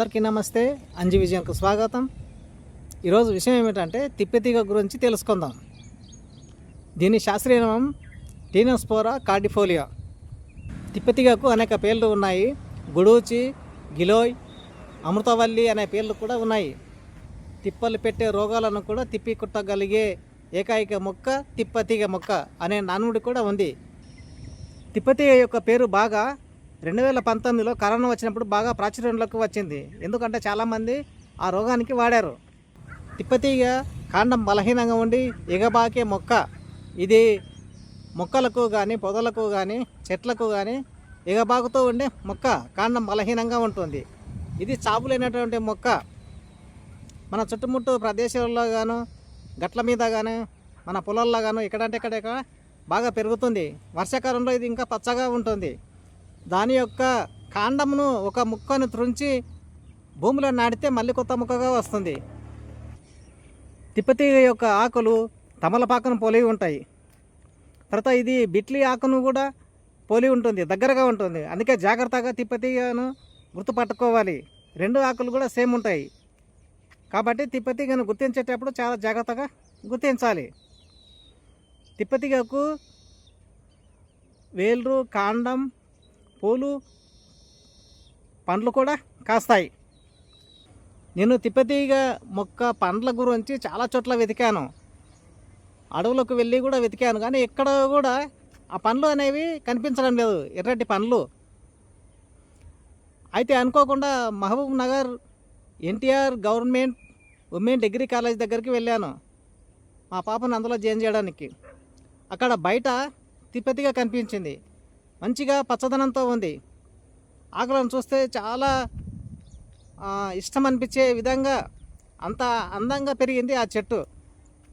అందరికీ నమస్తే. అంజి విజయంకు స్వాగతం. ఈరోజు విషయం ఏమిటంటే తిప్పెతీగ గురించి తెలుసుకుందాం. దీని శాస్త్రీయ నామం టీనోస్పోరా కార్డిఫోలియా. తిప్పెతీగకు అనేక పేర్లు ఉన్నాయి. గుడూచి గిలోయ్ అమృతవల్లి అనే పేర్లు కూడా ఉన్నాయి. తిప్పలు పెట్టే రోగాలను కూడా తిప్పి కుట్టగలిగే ఏకైక మొక్క తిప్పతీగ మొక్క అనే నానుడి కూడా ఉంది. తిప్పతీగ యొక్క పేరు బాగా రెండు వేల పంతొమ్మిదిలో కరోనా వచ్చినప్పుడు బాగా ప్రాచుర్యంలోకి వచ్చింది. ఎందుకంటే చాలామంది ఆ రోగానికి వాడారు. తిప్పతీగ కాండం బలహీనంగా ఉండి ఎగబాకే మొక్క. ఇది మొక్కలకు కానీ పొదలకు కానీ చెట్లకు కానీ ఎగబాకుతూ ఉండే మొక్క కాండం బలహీనంగా ఉంటుంది. ఇది చాపులేనటువంటి మొక్క. మన చుట్టుముట్టు ప్రదేశాల్లో గాను గట్ల మీద కానీ మన పొలాల్లో గాను ఎక్కడంటే ఎక్కడ బాగా పెరుగుతుంది. వర్షాకాలంలో ఇది ఇంకా పచ్చగా ఉంటుంది. దాని యొక్క కాండమును ఒక ముక్కను త్రుంచి భూమిలో నాటితే మళ్ళీ కొత్త ముక్కగా వస్తుంది. తిప్పతీగ యొక్క ఆకులు తమలపాకును పోలి ఉంటాయి. తర్వాత ఇది బిట్లి ఆకును కూడా పోలి ఉంటుంది దగ్గరగా ఉంటుంది. అందుకే జాగ్రత్తగా తిప్పతీగను గుర్తుపట్టుకోవాలి. రెండు ఆకులు కూడా సేమ్ ఉంటాయి. కాబట్టి తిప్పతీగను గుర్తించేటప్పుడు చాలా జాగ్రత్తగా గుర్తించాలి. తిప్పతీగకు వేలు కాండం పూలు పండ్లు కూడా కాస్తాయి. నేను తిప్పతీగ మొక్క పండ్ల గురించి చాలా చోట్ల వెతికాను. అడవులకు వెళ్ళి కూడా వెతికాను. కానీ ఎక్కడ కూడా ఆ పండ్లు అనేవి కనిపించడం లేదు. ఎర్రటి పండ్లు. అయితే అనుకోకుండా Mahabub Nagar NTR government women degree college దగ్గరికి వెళ్ళాను. మా పాపను అందులో జాయిన్ చేయడానికి. అక్కడ బయట తిప్పతిగా కనిపించింది. మంచిగా పచ్చదనంతో ఉంది. ఆకులను చూస్తే చాలా ఇష్టం అనిపించే విధంగా అంత అందంగా పెరిగింది ఆ చెట్టు.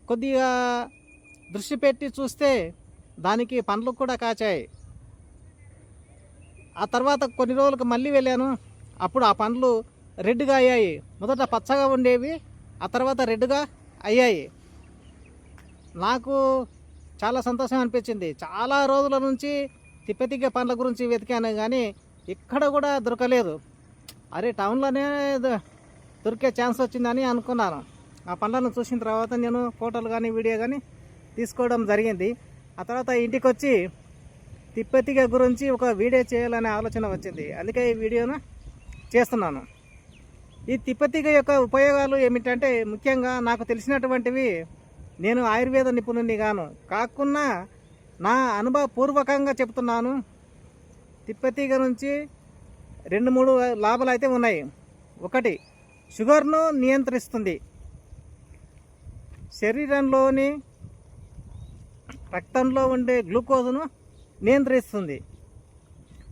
కొద్దిగా దృష్టి పెట్టి చూస్తే దానికి పండ్లు కూడా కాచాయి. ఆ తర్వాత కొన్ని రోజులకు మళ్ళీ వెళ్ళాను. అప్పుడు ఆ పండ్లు రెడ్గా అయ్యాయి. మొదట పచ్చగా ఉండేవి ఆ తర్వాత రెడ్గా అయ్యాయి. నాకు చాలా సంతోషం అనిపించింది. చాలా రోజుల నుంచి తిప్పతిగ్గ పండ్ల గురించి వెతికాను కానీ ఇక్కడ కూడా దొరకలేదు. అరే టౌన్లోనే ద- దొరికే ఛాన్స్ వచ్చిందని అనుకున్నాను. ఆ పండ్లను చూసిన తర్వాత నేను ఫోటోలు కానీ వీడియో కానీ తీసుకోవడం జరిగింది. ఆ తర్వాత ఇంటికి వచ్చి తిప్పతిగ గురించి ఒక వీడియో చేయాలనే ఆలోచన వచ్చింది. అందుకే ఈ వీడియోను చేస్తున్నాను. ఈ తిప్పతిగ యొక్క ఉపయోగాలు ఏమిటంటే ముఖ్యంగా నాకు తెలిసినటువంటివి నేను ఆయుర్వేద నిపుణుని గాను కాకున్నా నా అనుభవపూర్వకంగా చెప్తున్నాను. తిప్పతీగ నుంచి రెండు మూడు లాభాలు అయితే ఉన్నాయి. ఒకటి షుగర్ను నియంత్రిస్తుంది. శరీరంలోని రక్తంలో ఉండే గ్లూకోజ్ను నియంత్రిస్తుంది.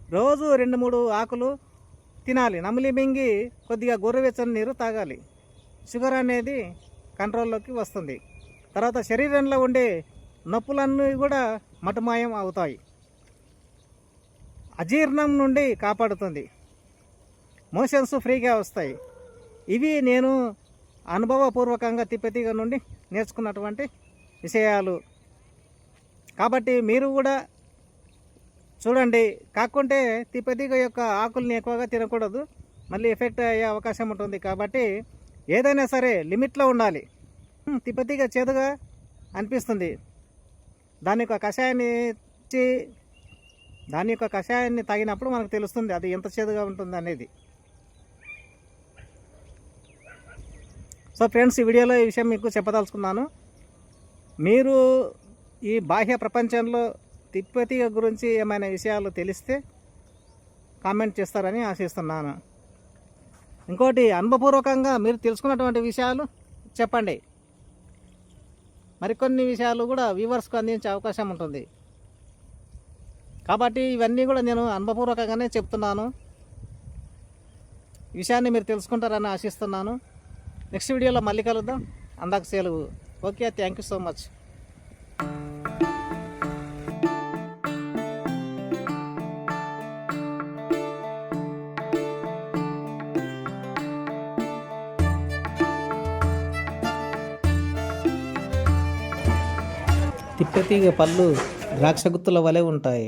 రోజు రెండు మూడు ఆకులు తినాలి. నమిలి మింగి కొద్దిగా గోరువెచ్చని నీరు తాగాలి. షుగర్ అనేది కంట్రోల్లోకి వస్తుంది. తర్వాత శరీరంలో ఉండే నొప్పులన్నీ కూడా మటుమాయం అవుతాయి. అజీర్ణం నుండి కాపాడుతుంది. మోషన్స్ ఫ్రీగా వస్తాయి. ఇవి నేను అనుభవపూర్వకంగా తిప్పతీగ నుండి నేర్చుకున్నటువంటి విషయాలు. కాబట్టి మీరు కూడా చూడండి. కాకుంటే తిప్పతీగ యొక్క ఆకుల్ని ఎక్కువగా తినకూడదు. మళ్ళీ ఎఫెక్ట్ అయ్యే అవకాశం ఉంటుంది. కాబట్టి ఏదైనా సరే లిమిట్లో ఉండాలి. తిప్పతీగ చేదుగా అనిపిస్తుంది. దాని యొక్క కషాయాన్ని ఇచ్చి దాని యొక్క కషాయాన్ని తాగినప్పుడు మనకు తెలుస్తుంది అది ఎంత చేదుగా ఉంటుంది అనేది. సో ఫ్రెండ్స్ ఈ వీడియోలో ఈ విషయం మీకు చెప్పదలుచుకున్నాను. మీరు ఈ బాహ్య ప్రపంచంలో తిప్పతి గురించి ఏమైనా విషయాలు తెలిస్తే కామెంట్ చేస్తారని ఆశిస్తున్నాను. ఇంకోటి అనుభవపూర్వకంగా మీరు తెలుసుకున్నటువంటి విషయాలు చెప్పండి. మరికొన్ని విషయాలు కూడా వ్యూవర్స్కు అందించే అవకాశం ఉంటుంది. కాబట్టి ఇవన్నీ కూడా నేను అనుభవపూర్వకంగానే చెప్తున్నాను. విషయాన్ని మీరు తెలుసుకుంటారని ఆశిస్తున్నాను. నెక్స్ట్ వీడియోలో మళ్ళీ కలుద్దాం. అందాక సెలవు. Okay thank you so much. తిప్పతీగ పళ్ళు ద్రాక్షగుత్తుల వలె ఉంటాయి.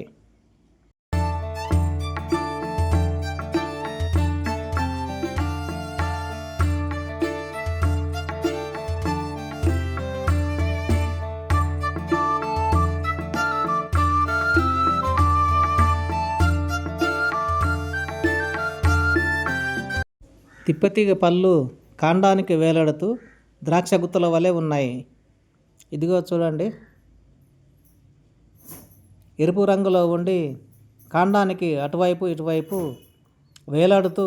తిప్పతీగ పళ్ళు కాండానికి వేలాడుతూ ద్రాక్ష గుత్తుల వలె ఉన్నాయి. ఇదిగో చూడండి. ఎరుపు రంగులో ఉండి కాండానికి అటువైపు ఇటువైపు వేలాడుతూ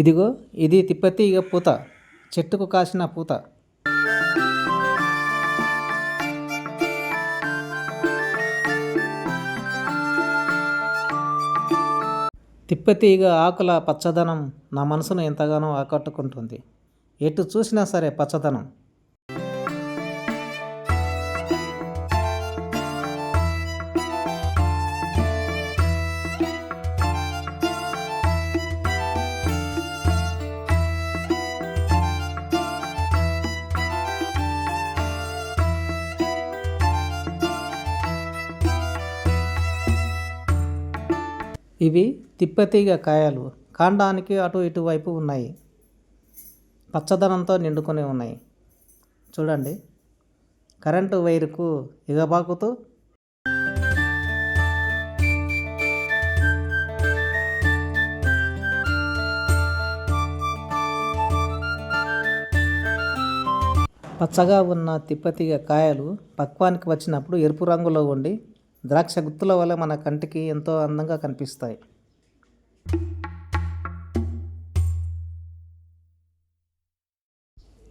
ఇదిగో ఇది తిప్పతీగ పూత. చెట్టుకు కాసిన పూత. తిప్పతీగ ఆకుల పచ్చదనం నా మనసును ఎంతగానో ఆకట్టుకుంటుంది. ఎటు చూసినా సరే పచ్చదనం. ఇవి తిప్పతీగ కాయలు. కాండానికి అటు ఇటు వైపు ఉన్నాయి. పచ్చదనంతో నిండుకొని ఉన్నాయి. చూడండి. కరెంటు వైరుకు ఎగబాకుతూ పచ్చగా ఉన్న తిప్పతీగ కాయలు పక్వానికి వచ్చినప్పుడు ఎరుపు రంగులో ఉండి ద్రాక్ష గుత్తుల వల్ల మన కంటికి ఎంతో అందంగా కనిపిస్తాయి.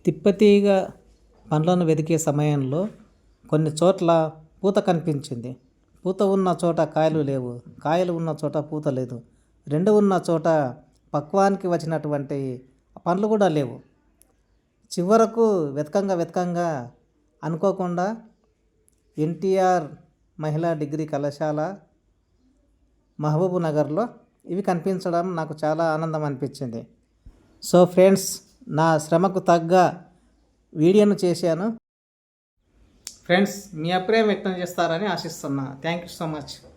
తిప్పతీగ పండ్లను వెతికే సమయంలో కొన్ని చోట్ల పూత కనిపించింది. పూత ఉన్న చోట కాయలు లేవు. కాయలు ఉన్న చోట పూత లేదు. రెండు ఉన్న చోట పక్వానికి వచ్చినటువంటి పండ్లు కూడా లేవు. చివరకు వెతకంగా వెతకంగా అనుకోకుండా ఎన్టీఆర్ మహిళా డిగ్రీ కళాశాల మహబూబ్ నగర్లో. ఇవి కనిపించడం నాకు చాలా ఆనందం అనిపించింది. సో ఫ్రెండ్స్ నా శ్రమకు తగ్గ వీడియోను చేశాను. ఫ్రెండ్స్ మీ అభిప్రాయం వ్యక్తం చేస్తారని ఆశిస్తున్నా. Thank you so much.